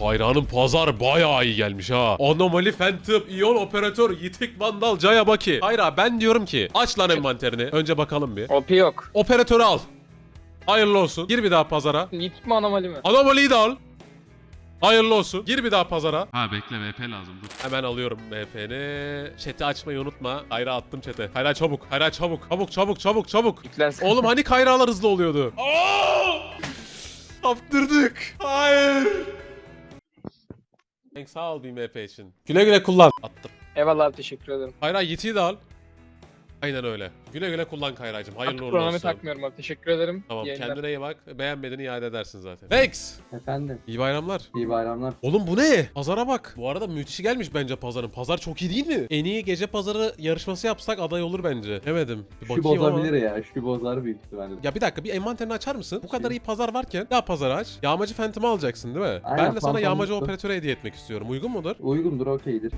Hayranın pazar bayağı iyi gelmiş ha. Anomali Phantom, İyon Operatör, Yitik Vandal, Jaya Baki. Hayra ben diyorum ki aç lan envanterini. Önce bakalım bir. OP yok. Operatörü al. Hayırlı olsun. Gir bir daha pazara. Yitik mi anomali mi? Anomaliyi de al. Hayırlı olsun. Gir bir daha pazara. Ha bekle VP lazım dur. Hemen alıyorum VP'ni. Chat'i açmayı unutma. Hayra attım chat'e. Hayra çabuk. Hayra çabuk. Çabuk çabuk çabuk çabuk. Yüklensin. Oğlum hani kayralar hızlı oluyordu? Aa! Kaptırdık. Hayır. Thanks sağ ol BMP için. Güle güle kullan. Attım. Eyvallah abi teşekkür ederim. Kayra Yeti'yi de al. Aynen öyle. Güle güle kullan Kayra'cığım. Hayırlı uğurlu olsun. takmıyorum abi teşekkür ederim. Tamam yayınlar. kendine iyi bak. Beğenmediğini iade edersin zaten. Thanks. Efendim, İyi bayramlar. iyi bayramlar. Oğlum bu ne? Pazara bak. Bu arada müthişi gelmiş bence pazarın. Pazar çok iyi değil mi? En iyi gece pazarı yarışması yapsak aday olur bence. Demedim. Bir Şu bakayım ama. bozabilir ya, şu bozar büyük ihtimalle. Ya bir dakika bir envanterini açar mısın? Bu kadar iyi pazar varken ya pazarı aç. Yağmacı Phantom'ı alacaksın değil mi? Aynen, ben de sana yağmacı mutlu. operatörü hediye etmek istiyorum. Uygun mudur? Uygundur, okeydir.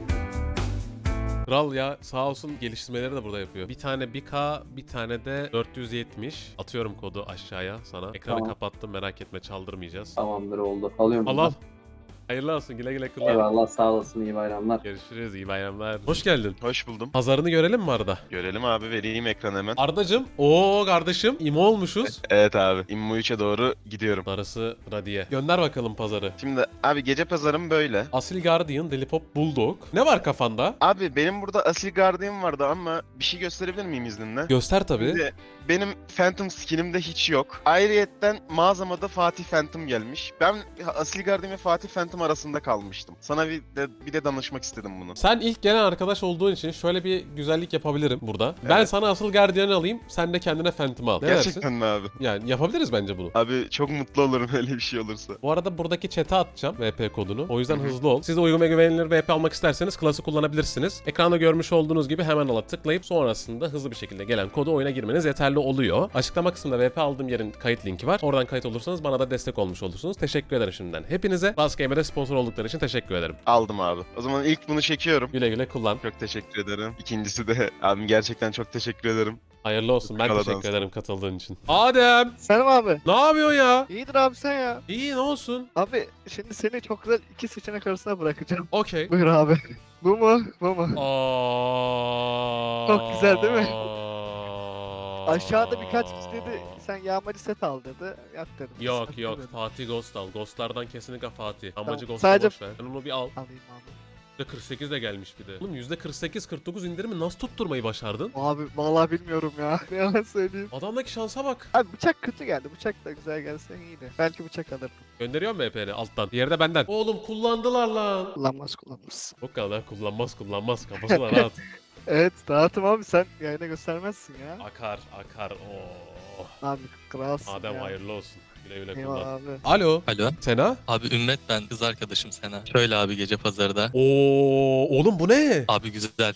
Kral ya sağ olsun geliştirmeleri de burada yapıyor. Bir tane 1K bir tane de 470. Atıyorum kodu aşağıya sana. Ekranı Tamam. kapattım merak etme çaldırmayacağız. Tamamdır oldu. Alıyorum. Al al. Hayırlı olsun güle güle kullan. Eyvallah, sağ olasın, iyi bayramlar. Görüşürüz iyi bayramlar. Hoş geldin. Hoş buldum. Pazarını görelim mi Arda? Görelim abi vereyim ekran hemen. Ardacım. Oo kardeşim. İmo olmuşuz. Evet abi. İmmo 3'e doğru gidiyorum. Darısı Radiye. Gönder bakalım pazarı. Şimdi abi gece pazarım böyle. Asil Guardian, Delipop Bulldog. Ne var kafanda? Abi benim burada Asil Guardian vardı ama bir şey gösterebilir miyim izninle? Göster tabii. Şimdi benim Phantom skinimde hiç yok. Ayrıyetten mağazama da Fatih Phantom gelmiş. Ben Asil Guardian ve Fatih Phantom arasında kalmıştım. Sana bir de, bir de danışmak istedim bunu. Sen ilk gelen arkadaş olduğun için şöyle bir güzellik yapabilirim burada. Ben Evet. sana asıl Guardian'ı alayım, sen de kendine Phantom al. Ne dersin? Gerçekten mi abi? Yani yapabiliriz bence bunu. Abi çok mutlu olurum öyle bir şey olursa. Bu arada buradaki chat'e atacağım VP kodunu. O yüzden hızlı ol. Siz de uygun ve güvenilir VP almak isterseniz klası kullanabilirsiniz. Ekranda görmüş olduğunuz gibi hemen ala tıklayıp sonrasında hızlı bir şekilde gelen kodu oyuna girmeniz yeterli oluyor. Açıklama kısmında VP aldığım yerin kayıt linki var. Oradan kayıt olursanız bana da destek olmuş olursunuz. Teşekkür ederim şimdiden. Hepinize Gamer'e sponsor oldukları için teşekkür ederim. Aldım abi. O zaman ilk bunu çekiyorum. Güle güle kullan. Çok teşekkür ederim. İkincisi de abim gerçekten çok teşekkür ederim. Hayırlı olsun. Ben Kaladan teşekkür ederim katıldığın için. Adem! Selam abi. Ne yapıyorsun ya? İyidir abi sen ya. İyi ne olsun? Abi şimdi seni çok güzel iki seçenek arasına bırakacağım. Okey. Buyur abi. Bu mu? Bu mu? Aa. Çok güzel değil mi? Aşağıda birkaç kişi dedi sen yağmacı set al dedi. Yap dedim. Yok yok dedim. Fatih Ghost al. Ghostlardan kesinlikle Fatih. Amacı Ghost'u sadece- boş ver. Sen onu bir al. Alayım abi. %48 de gelmiş bir de. Oğlum %48-49 indirimi nasıl tutturmayı başardın? Abi vallahi bilmiyorum ya. Ne yalan söyleyeyim. Adamdaki şansa bak. Abi bıçak kötü geldi. Bıçak da güzel gelse iyiydi. Belki bıçak alırım. Gönderiyorum MP'ni alttan. Diğeri de benden. Oğlum kullandılar lan. Kullanmaz kullanmaz. O kadar kullanmaz kullanmaz. Kafasına rahat. Evet dağıtım abi sen yayına göstermezsin ya. Akar akar. Oo. Abi kralsın Adem ya. hayırlı olsun. Güle güle Eyvallah kullan. abi. Alo. Alo. Sena? Abi Ümmet ben kız arkadaşım Sena. Şöyle abi gece pazarda. Oo oğlum bu ne? Abi güzel.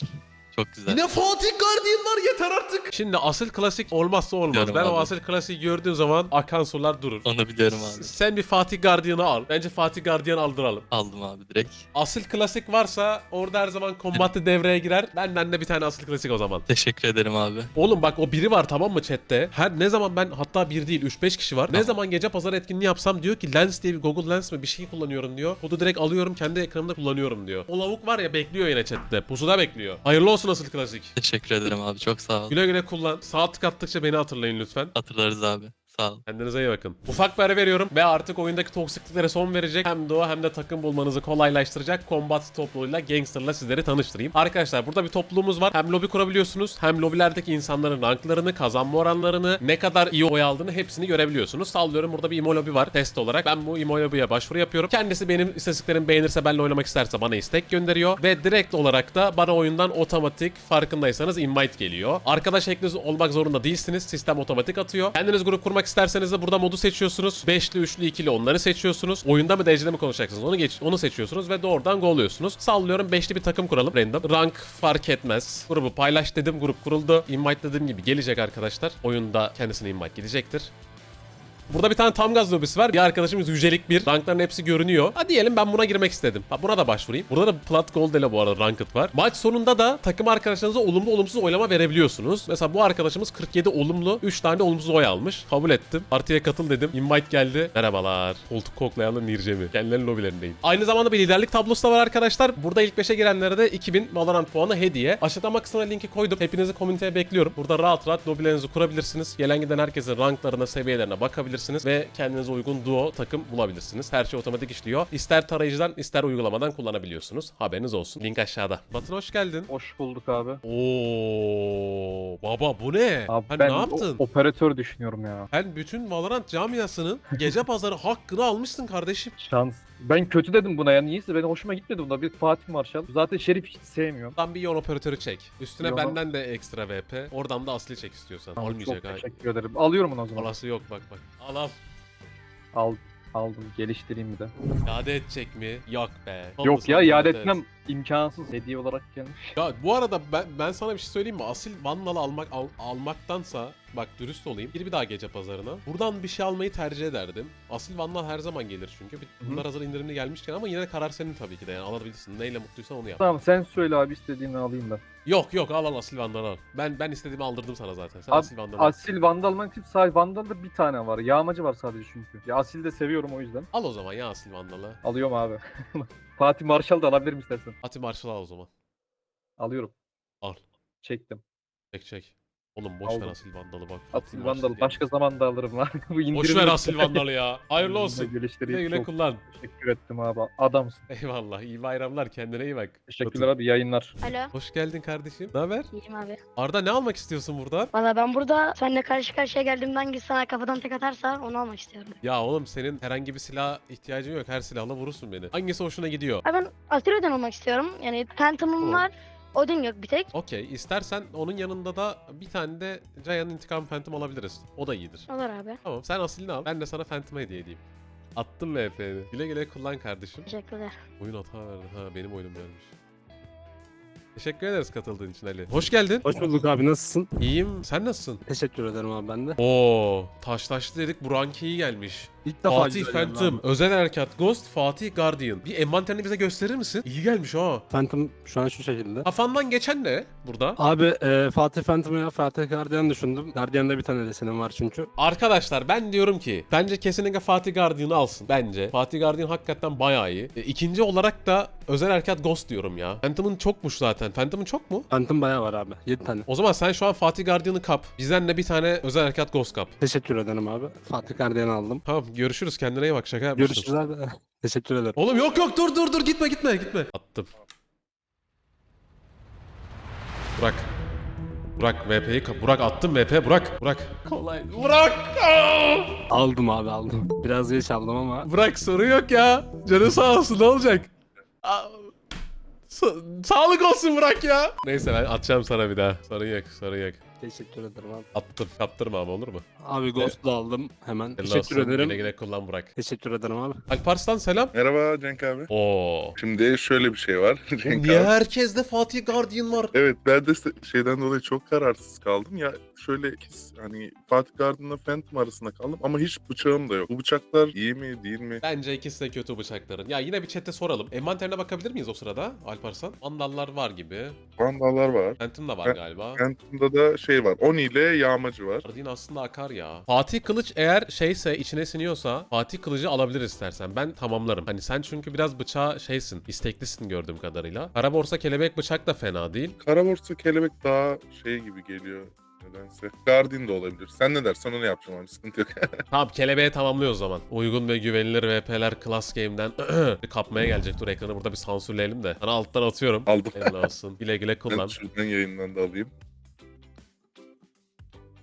Çok güzel. Yine Fatih Guardian'lar yeter artık. Şimdi asıl klasik olmazsa olmaz. Biliyorum ben o abi. asıl klasiği gördüğüm zaman akan sular durur. Onu biliyorum S- abi. Sen bir Fatih Guardian'ı al. Bence Fatih Guardian aldıralım. Aldım abi direkt. Asıl klasik varsa orada her zaman kombatlı devreye girer. Benden de bir tane asıl klasik o zaman. Teşekkür ederim abi. Oğlum bak o biri var tamam mı chatte? Her ne zaman ben hatta bir değil 3-5 kişi var. Ne Tamam. zaman gece pazar etkinliği yapsam diyor ki Lens diye bir Google Lens mi bir şey kullanıyorum diyor. Kodu direkt alıyorum kendi ekranımda kullanıyorum diyor. O lavuk var ya bekliyor yine chatte. Pusuda bekliyor. Hayırlı olsun asıl klasik. Teşekkür ederim abi. Çok sağ ol. Güle güle kullan. Saat kattıkça beni hatırlayın lütfen. Hatırlarız abi. Sağ ol. Kendinize iyi bakın. Ufak bir ara veriyorum ve artık oyundaki toksikliklere son verecek. Hem o hem de takım bulmanızı kolaylaştıracak Combat topluluğuyla Gangster'la sizleri tanıştırayım. Arkadaşlar burada bir topluluğumuz var. Hem lobi kurabiliyorsunuz hem lobilerdeki insanların ranklarını, kazanma oranlarını, ne kadar iyi oy aldığını hepsini görebiliyorsunuz. Sallıyorum burada bir imo lobi var test olarak. Ben bu imo lobiye başvuru yapıyorum. Kendisi benim istatistiklerimi beğenirse benimle oynamak isterse bana istek gönderiyor. Ve direkt olarak da bana oyundan otomatik farkındaysanız invite geliyor. Arkadaş ekliniz olmak zorunda değilsiniz. Sistem otomatik atıyor. Kendiniz grup kurmak isterseniz de burada modu seçiyorsunuz. Beşli, üçlü, ikili onları seçiyorsunuz. Oyunda mı derecede mi konuşacaksınız onu geç onu seçiyorsunuz ve doğrudan go oluyorsunuz. Sallıyorum beşli bir takım kuralım random. Rank fark etmez. Grubu paylaş dedim grup kuruldu. Invite dediğim gibi gelecek arkadaşlar. Oyunda kendisine invite gidecektir. Burada bir tane tam gaz lobisi var. Bir arkadaşımız yücelik bir. Rankların hepsi görünüyor. Hadi diyelim ben buna girmek istedim. Ha, buna da başvurayım. Burada da Plat Gold ile bu arada ranked var. Maç sonunda da takım arkadaşlarınıza olumlu olumsuz oylama verebiliyorsunuz. Mesela bu arkadaşımız 47 olumlu, 3 tane olumsuz oy almış. Kabul ettim. Partiye katıl dedim. Invite geldi. Merhabalar. Koltuk koklayanlı Nircemi. Kendilerinin lobilerindeyim. Aynı zamanda bir liderlik tablosu da var arkadaşlar. Burada ilk 5'e girenlere de 2000 Valorant puanı hediye. Açıklama kısmına linki koydum. Hepinizi komüniteye bekliyorum. Burada rahat rahat lobilerinizi kurabilirsiniz. Gelen giden herkesin ranklarına, seviyelerine bakabilirsiniz ve kendinize uygun duo takım bulabilirsiniz. Her şey otomatik işliyor. İster tarayıcıdan ister uygulamadan kullanabiliyorsunuz. Haberiniz olsun. Link aşağıda. Batın hoş geldin. Hoş bulduk abi. Oo baba bu ne? Abi Sen ben ne yaptın? o- operatör düşünüyorum ya. Sen bütün Valorant camiasının gece pazarı hakkını almışsın kardeşim. Şans. Ben kötü dedim buna ya. Niyeyse benim hoşuma gitmedi bunda. Bir Fatih Marşal. Zaten Şerif hiç sevmiyorum. Oradan bir yon operatörü çek. Üstüne Yon- benden de ekstra VP. Oradan da asli çek istiyorsan. Tamam, Olmayacak çok ha. teşekkür ederim. Alıyorum bunu o zaman. Olası yok bak bak. Al al. Al, aldım. Geliştireyim bir de. İade edecek mi? Yok be. Da Yok ya iade et. etmem. imkansız. Hediye olarak gelmiş. Ya bu arada ben, ben sana bir şey söyleyeyim mi? Asil Vandalı almak al- almaktansa bak dürüst olayım. Bir bir daha gece pazarına. Buradan bir şey almayı tercih ederdim. Asil Vandal her zaman gelir çünkü. Hı. Bunlar hazır indirimli gelmişken ama yine de karar senin tabii ki de. Yani alabilirsin. Neyle mutluysan onu yap. Tamam sen söyle abi istediğini alayım ben. Yok yok al al Asil Vandal'ı al. Ben ben istediğimi aldırdım sana zaten. Sen Abi, Asil Vandal'ı al. Asil Vandal ben tip sadece Vandal'da bir tane var. Yağmacı var sadece çünkü. Ya Asil de seviyorum o yüzden. Al o zaman ya Asil Vandal'ı. Alıyorum abi. Fatih Marşal da alabilirim istersen. Ati Marshall al o zaman. Alıyorum. Al. Çektim. Çek çek. Oğlum boş ver Aldım. Asil Vandal'ı bak. Asil Vandal başka zaman da alırım lan. Bu indirim Boş ver. Asil Vandal'ı ya. Hayırlı olsun. Geliştireyim. Güle güle Çok kullan. teşekkür ettim abi. Adamsın. Eyvallah. iyi bayramlar. Kendine iyi bak. Teşekkürler abi yayınlar. Alo. Hoş geldin kardeşim. Ne haber? İyiyim abi. Arda ne almak istiyorsun buradan? Valla ben burada seninle karşı karşıya geldiğimden hangisi sana kafadan tek atarsa onu almak istiyorum. Ya oğlum senin herhangi bir silah ihtiyacın yok. Her silahla vurursun beni. Hangisi hoşuna gidiyor? Abi ben Astiro'dan almak istiyorum. Yani Phantom'um Tamam. var. Odin yok bir tek. Okey. istersen onun yanında da bir tane de Giant İntikam Phantom alabiliriz. O da iyidir. Olur abi. Tamam sen asilini al. Ben de sana Phantom hediye edeyim. Attım VP'ni. Güle güle kullan kardeşim. Teşekkürler. Oyun hata verdi. Ha benim oyunum vermiş. Teşekkür ederiz katıldığın için Ali. Hoş geldin. Hoş bulduk abi nasılsın? İyiyim. Sen nasılsın? Teşekkür ederim abi ben de. Oo, taş taşlı dedik. Buranki iyi gelmiş. İlk defa Fatih güzel Phantom. Özel Harekat, Ghost, Fatih Guardian. Bir envanterini bize gösterir misin? İyi gelmiş ha. Phantom şu an şu şekilde. Kafandan geçen ne burada? Abi e, Fatih Phantom'ı ya Fatih Guardian düşündüm. Guardian'da bir tane desenim var çünkü. Arkadaşlar ben diyorum ki bence kesinlikle Fatih Guardian'ı alsın. Bence. Fatih Guardian hakikaten bayağı iyi. E, ikinci olarak da Özel Harekat Ghost diyorum ya. Phantom'ın çokmuş zaten. Phantom'ın çok mu? Phantom bayağı var abi. 7 tane. O zaman sen şu an Fatih Guardian'ı kap. Bizden de bir tane Özel Harekat Ghost kap. Teşekkür ederim abi. Fatih Guardian'ı aldım. Tamam görüşürüz kendine iyi bak şaka yapmıştım. Görüşürüz abi. Teşekkür ederim. Oğlum yok yok dur dur dur gitme gitme gitme. Attım. Burak. Burak VP'yi. Burak attım VP Burak. Burak. Kolay. Burak. Aa! Aldım abi aldım. Biraz geç aldım ama. Burak sorun yok ya. Canı sağ olsun ne olacak? Aa, sa- sağlık olsun Burak ya. Neyse ben atacağım sana bir daha. Sorun yok sorun yok. Teşekkür ederim abi. Attım. Kaptırma ama olur mu? Abi Ghost'u aldım hemen. Helal Teşekkür olsun. ederim. Güle güle kullan Burak. Teşekkür ederim abi. Alparslan selam. Merhaba Cenk abi. Oo. Şimdi şöyle bir şey var Cenk Niye abi. herkeste Fatih Guardian var? Evet ben de se- şeyden dolayı çok kararsız kaldım. Ya şöyle ikisi- hani Fatih Garden'la Phantom arasında kaldım ama hiç bıçağım da yok. Bu bıçaklar iyi mi değil mi? Bence ikisi de kötü bıçakların. Ya yine bir chat'e soralım. Envanterine bakabilir miyiz o sırada Alparslan? Vandallar var gibi. Vandallar var. Phantom da var Ben- galiba. Phantom'da da şey var. Oni ile yağmacı var. Guardian aslında akar ya. Fatih Kılıç eğer şeyse içine siniyorsa Fatih Kılıcı alabilir istersen. Ben tamamlarım. Hani sen çünkü biraz bıçağa şeysin. isteklisin gördüğüm kadarıyla. Kara borsa kelebek bıçak da fena değil. Kara borsa kelebek daha şey gibi geliyor nedense. Guardian da olabilir. Sen ne dersen onu yapacağım abi sıkıntı yok. Tamam kelebeğe tamamlıyor o zaman. Uygun ve güvenilir VP'ler Class Game'den kapmaya gelecek. Dur ekranı burada bir sansürleyelim de. Sana alttan atıyorum. Aldım. Eyvallah olsun. Güle güle Ben kullan. şuradan yayından da alayım.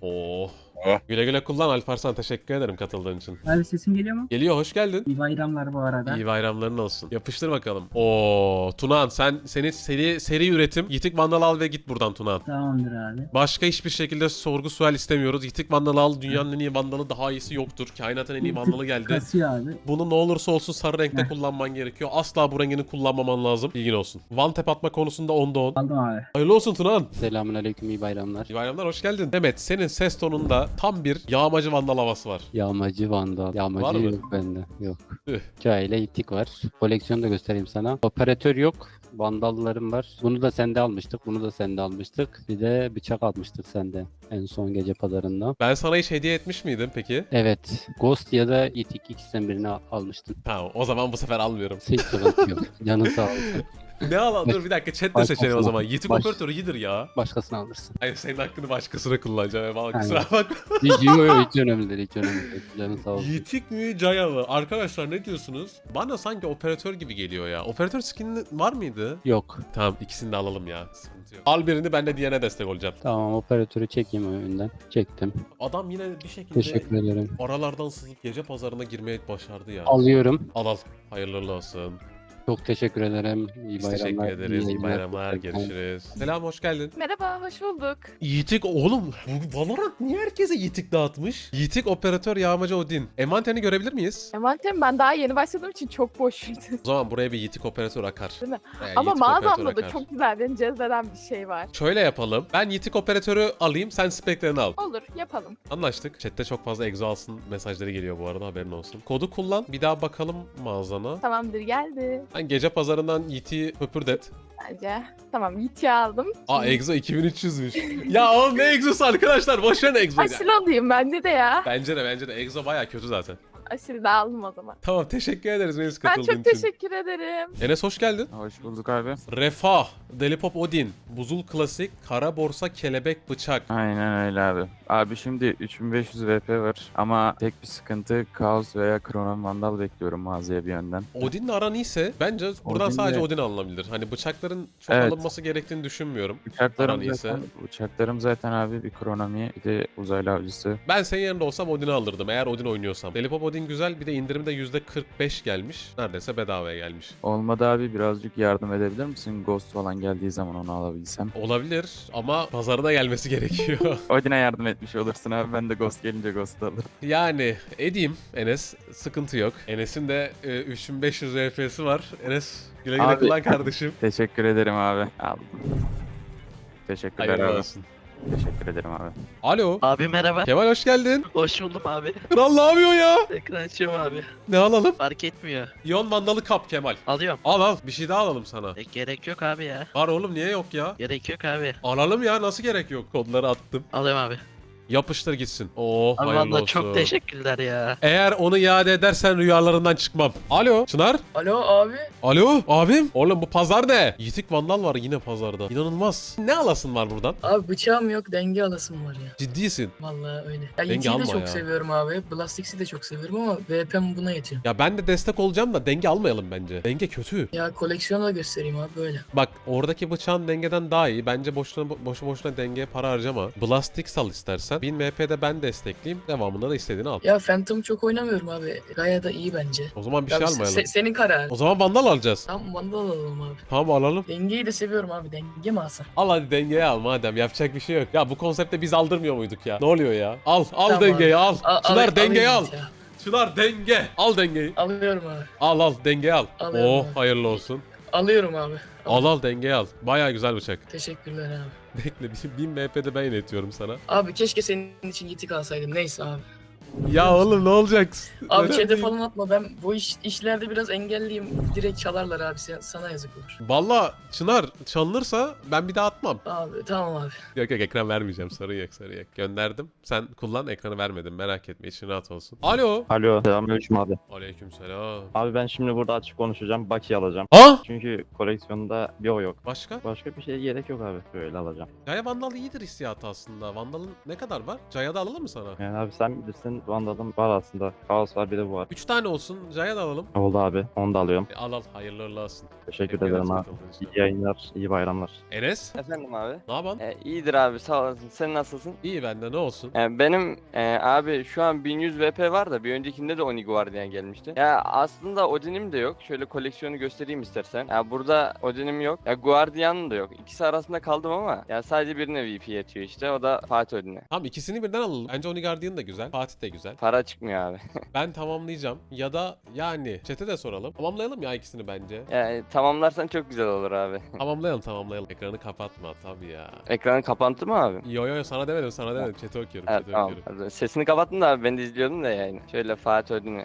哦。Oh. Güle güle kullan Alparslan. Teşekkür ederim katıldığın için. Abi sesim geliyor mu? Geliyor hoş geldin. İyi bayramlar bu arada. İyi bayramların olsun. Yapıştır bakalım. Oo, Tunağan sen seni seri seri üretim. Yitik Vandal al ve git buradan Tunağan. Tamamdır abi. Başka hiçbir şekilde sorgu sual istemiyoruz. Yitik Vandal al. Dünyanın en iyi Vandalı daha iyisi yoktur. Kainatın en iyi Vandalı geldi. Kasıyor abi. Bunu ne olursa olsun sarı renkte Heh. kullanman gerekiyor. Asla bu rengini kullanmaman lazım. Bilgin olsun. One tap atma konusunda onda on. Aldım abi. Hayırlı olsun Tunağan. Selamünaleyküm iyi bayramlar. İyi bayramlar hoş geldin. Mehmet senin ses tonunda Tam bir yağmacı vandal havası var. Yağmacı vandal. Yağmacı Var mı? yok bende. Yok. Tüh. Hikayeyle itik var. Koleksiyonu da göstereyim sana. Operatör yok. Vandallarım var. Bunu da sende almıştık. Bunu da sende almıştık. Bir de bıçak almıştık sende. En son gece pazarında. Ben sana hiç hediye etmiş miydim peki? Evet. Ghost ya da itik ikisinden birini al- almıştım. Tamam o zaman bu sefer almıyorum. Hiç sıkıntı yok. Canın sağ olsun. ne alalım? Dur bir dakika chat de Başkasına- seçelim o zaman. Yitik baş- operatörü iyidir ya. Başkasını alırsın. Hayır senin hakkını başkasına kullanacağım. Valla kusura bakma. Yok yok hiç önemli değil. Hiç önemli değil. Canın sağ olsun. Yitik mi Jaya mı? Arkadaşlar ne diyorsunuz? Bana sanki operatör gibi geliyor ya. Operatör skin var mıydı? Yok. Tamam ikisini de alalım ya. Sıkıntı yok. Al birini ben de diğerine destek olacağım. Tamam operatörü çekeyim önden. Çektim. Adam yine bir şekilde Teşekkür ederim. aralardan sızıp gece pazarına girmeye başardı ya. Alıyorum. Al al. Hayırlı olsun. Çok teşekkür ederim. İyi Biz bayramlar. teşekkür ederiz. İyi yayınlar. bayramlar. Görüşürüz. Selam hoş geldin. Merhaba, hoş bulduk. Yitik oğlum bu Valorant niye herkese yitik dağıtmış? Yitik operatör yağmacı Odin. Emanten'i görebilir miyiz? Envanterim ben daha yeni başladığım için çok boş. O zaman buraya bir yitik operatör akar. Değil mi? Veya Ama operatör mağazamda da akar. çok güzel beni cezbeden bir şey var. Şöyle yapalım. Ben yitik operatörü alayım sen speklerini al. Olur, yapalım. Anlaştık. Chatte çok fazla egzo alsın mesajları geliyor bu arada haberin olsun. Kodu kullan. Bir daha bakalım mağazana. Tamamdır, geldi. Ben gece pazarından Yiti höpürdet. Bence. Tamam, Yit'i aldım. Aa egzo 2300'müş. ya oğlum ne egzosu arkadaşlar boş verin egzoyu. Asil alayım bende de ya. Bence de bence de egzo baya kötü zaten. Asil de aldım o zaman. Tamam teşekkür ederiz Melis Ben katıldığın çok için. teşekkür ederim. Enes hoş geldin. Hoş bulduk abi. Refah, Delipop Odin, Buzul Klasik, Kara Borsa, Kelebek Bıçak. Aynen öyle abi. Abi şimdi 3500 VP var ama tek bir sıkıntı Kaos veya Kronon Vandal bekliyorum mağazaya bir yönden. Odin'le aran iyiyse bence buradan Odin'le- sadece Odin alınabilir. Hani bıçakların çok Evet. alınması gerektiğini düşünmüyorum. Uçaklarım Aran iyiyse. zaten, uçaklarım zaten abi bir Kronomi bir de uzaylı avcısı. Ben senin yerinde olsam Odin'i alırdım eğer Odin oynuyorsam. Delipop Odin güzel bir de indirimde %45 gelmiş. Neredeyse bedavaya gelmiş. Olmadı abi birazcık yardım edebilir misin? Ghost falan geldiği zaman onu alabilsem. Olabilir ama pazarına gelmesi gerekiyor. Odin'e yardım etmiş olursun abi. Ben de Ghost gelince Ghost alırım. yani edeyim Enes sıkıntı yok. Enes'in de e, 3500 RP'si var. Enes güle güle Abi- kullan kardeşim. Teşekkür ederim abi. Aldım. Teşekkürler Hayırlı abi. olsun. Teşekkür ederim abi. Alo. Abi merhaba. Kemal hoş geldin. Hoş buldum abi. Kral ne yapıyor ya? Ekran açıyorum abi. Ne alalım? Fark etmiyor. İyon mandalı kap Kemal. Alıyorum. Al al bir şey daha alalım sana. E, gerek yok abi ya. Var oğlum niye yok ya? Gerek yok abi. Alalım ya nasıl gerek yok? Kodları attım. Alıyorum abi. Yapıştır gitsin. Oh Abi hayırlı valla olsun. çok teşekkürler ya. Eğer onu iade edersen rüyalarından çıkmam. Alo Çınar? Alo abi. Alo abim? Oğlum bu pazar ne? Yitik Vandal var yine pazarda. İnanılmaz. Ne alasın var buradan? Abi bıçağım yok denge alasım var ya. Ciddisin. Vallahi öyle. Ya Denge alma de çok ya. seviyorum abi. Blastix'i de çok seviyorum ama VP'm buna yetiyor. Ya ben de destek olacağım da denge almayalım bence. Denge kötü. Ya koleksiyonu da göstereyim abi böyle. Bak oradaki bıçağın dengeden daha iyi. Bence boşuna boşu boşuna dengeye para harcama. Blastix al istersen. 1000 MP'de ben destekleyeyim. Devamında da istediğini al. Ya Phantom çok oynamıyorum abi. Gaya da iyi bence. O zaman bir Ya şey se- almayalım. se- senin kararın. O zaman Vandal alacağız. Tamam Vandal alalım abi. Tamam alalım. Dengeyi de seviyorum abi. Denge mi alsam? Al hadi dengeye al madem yapacak bir şey yok. Ya bu konsepte biz aldırmıyor muyduk ya? Ne oluyor ya? Al al Tamam dengeyi al. A- Çınar al- dengeyi al. alayım ya. Çınar denge. Al dengeyi. Alıyorum abi. Al al dengeyi al. Alıyorum Oh abi. hayırlı olsun. Alıyorum abi. Al al dengeyi al. Baya güzel bıçak. Teşekkürler abi. Bekle 1000 MP'de ben iletiyorum sana. Abi keşke senin için yitik alsaydım. Neyse abi. Ya oğlum ne olacak? Abi Öyle değil. falan atma. Ben bu iş işlerde biraz engelliyim. Direkt çalarlar abi. Sen- Sana yazık olur. Valla Çınar çalınırsa ben bir daha atmam. Abi tamam abi. Yok yok ekran vermeyeceğim sorun yok sorun yok. Gönderdim. Sen kullan ekranı vermedim merak etme için rahat olsun. Alo. Alo. Selamünaleyküm abi. Aleykümselam. Abi ben şimdi burada açık konuşacağım. Baki alacağım. Ha? Çünkü koleksiyonda bir o yok. Başka? Başka bir şeye gerek yok abi. Böyle alacağım. Jaya Vandal iyidir hissiyatı aslında. Vandal'ın ne kadar var? Jaya da alalım mı sana? Yani abi sen bilirsin Vandal'ım var aslında. Kaos var bir de bu var. 3 tane olsun. Jaya da alalım. Oldu abi. Onu da alıyorum. E, al al hayırlı uğurlu olsun. Teşekkür Teşekkür ederim abi. katıldığın için. İyi yayınlar, iyi bayramlar. Enes Efendim abi. ne yapan? E, iyidir abi sağ olasın. Sen nasılsın? İyi bende ne olsun? E, benim e, abi şu an 1100 VP var da bir öncekinde de Oni Guardian gelmişti. Ya aslında Odin'im de yok. Şöyle koleksiyonu göstereyim istersen. Ya burada Odin'im yok. Ya Guardian'ım da yok. İkisi arasında kaldım ama ya sadece birine VP yetiyor işte. O da Fatih Odin'e. Tamam ikisini birden alalım. Bence Oni Guardian da güzel. Fatih de güzel. Para çıkmıyor abi. Ben tamamlayacağım ya da yani chat'e de soralım. Tamamlayalım ya ikisini bence. yani tamamlarsan çok güzel olur abi. Tamamlayalım tamamlayalım. Ekranı kapatma tabii ya. Ekranı kapandı mı abi? Yo yo yo sana demedim sana demedim. Chat'e okuyorum. Evet, chat'e tamam. okuyorum. Sesini kapattın da abi ben de izliyordum da yani. Şöyle Fatih Ödün'ü.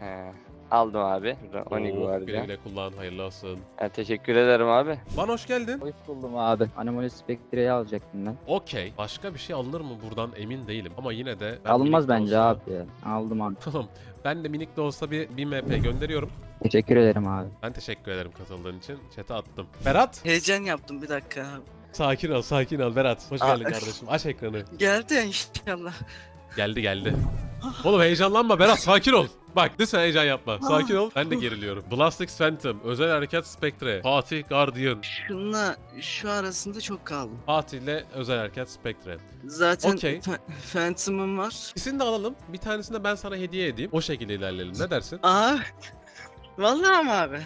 He. Aldım abi. Oni Oo, Guardian. güle güle kullan hayırlı olsun. Ha, teşekkür ederim abi. Van hoş geldin. Hoş buldum abi. Anomaly Spectre'yi alacaktım ben. Okey. Başka bir şey alınır mı buradan emin değilim. Ama yine de... ben Alınmaz de bence olsa- abi. ya. Aldım abi. Tamam. Ben de minik de olsa bir, bir MP gönderiyorum. Teşekkür ederim abi. Ben teşekkür ederim katıldığın için. Chat'e attım. Berat. Heyecan yaptım bir dakika. Sakin ol sakin ol Berat. Hoş Aa, geldin kardeşim. Aç ekranı. Geldi inşallah. Geldi geldi. Oğlum heyecanlanma Berat sakin ol. Bak lütfen heyecan yapma. Sakin ol. Ben de geriliyorum. Blastix Phantom, Özel Harekat Spectre, Fatih Guardian. Şunla şu arasında çok kaldım. Fatih ile Özel Harekat Spectre. Zaten Okey. Phantom'um var. İkisini de alalım. Bir tanesini de ben sana hediye edeyim. O şekilde ilerleyelim. Ne dersin? Aa, vallahi mı abi?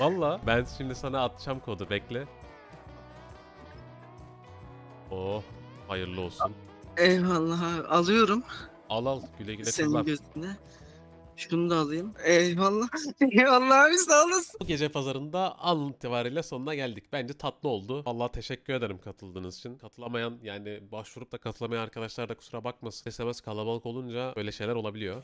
Valla ben şimdi sana atacağım kodu. Bekle. Oh. Hayırlı olsun. Eyvallah abi. Alıyorum. Al al güle güle Senin kullan. gözünde. Şunu da alayım. Eyvallah. Eyvallah abi sağ olasın. Bu gece pazarında an itibariyle sonuna geldik. Bence tatlı oldu. Allah teşekkür ederim katıldığınız için. Katılamayan yani başvurup da katılamayan arkadaşlar da kusura bakmasın. SMS kalabalık olunca böyle şeyler olabiliyor.